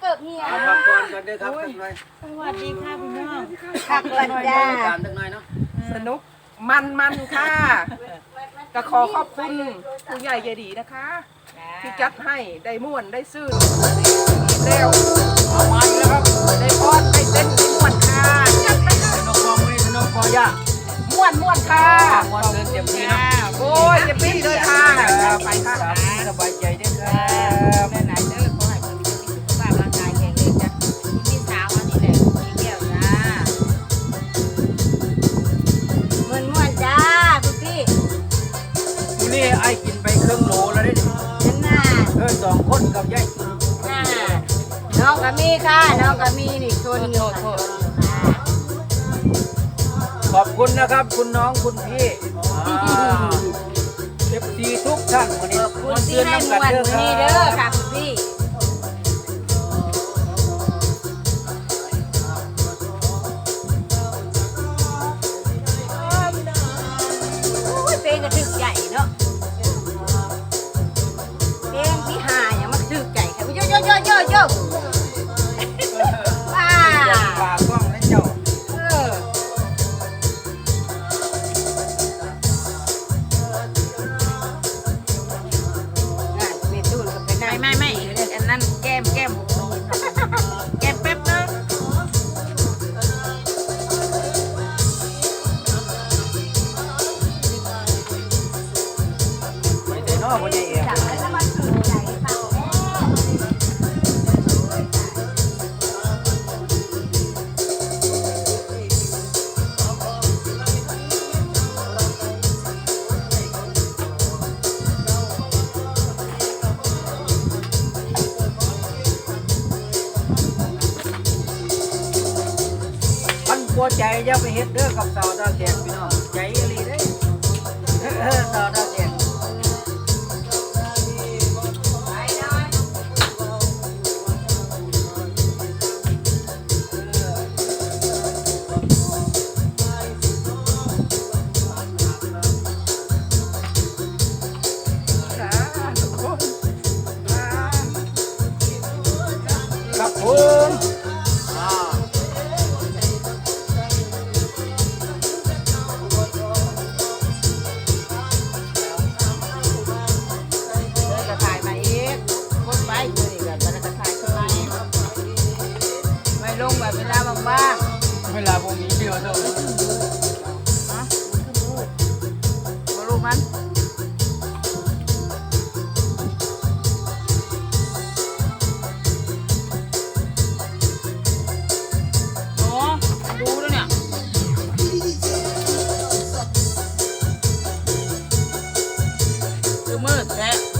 เกิบเฮียเอาพักผ่อนกันเด้อครับสักหน่อยสวัสดีค่ะพี่น้องคักบัดจ้าตามสักหน่อยเนาะสนุกมันมันค่ะก็ขอขอบคุณผู้ใหญ่ใจดีนะคะ ที่จัดให้ได้ม่วนได้ซื่นแล้วเอามาอีกแล้วครับได้พอดได้เต้นได้ม่วนค่ะจัดไปค่ะสนุกพอมื้อนี้สนุกพอย่าม่วนม่วนค่ะม่วนเดินเต็มที่เนาะโอ้ยจะปีเลยค่ะไปค่ะสบายใจเด้อครั ไอ้กินไปครึ่งโลแล้วเด้อนั่นน่ะเออสองคนกับยายน่ะน้องก็มีค่ะ น้องก็มีนี่ชนอยู่ค่ะขอบคุณนะครับ คุณน้องคุณพี่เอฟซีทุกท่านวันนี้ขอบคุณที่ให้ม่วนมื้อนี้เด้อค่ะคุณพี่โอ้ยเพลงกระถึกใหญ่เนาะ ไม่ได้นอกวันนี้เองจับแล้วมันถึงใจเปล่าพันกลัวใจอย่าไปเฮ็ดเด้อกับสาวดาวแดงพี่น้องใจอีหลีเด้อเออสาวดาว ครับผมอ่าเดินกระถ่ายมาอีกกดไว้ตัวนี้ก็จะกระถ่ายขึ้นมาไม่ลงแบบเวลาบ้างเวลาผมมีเดียวเท่านั้น much. That's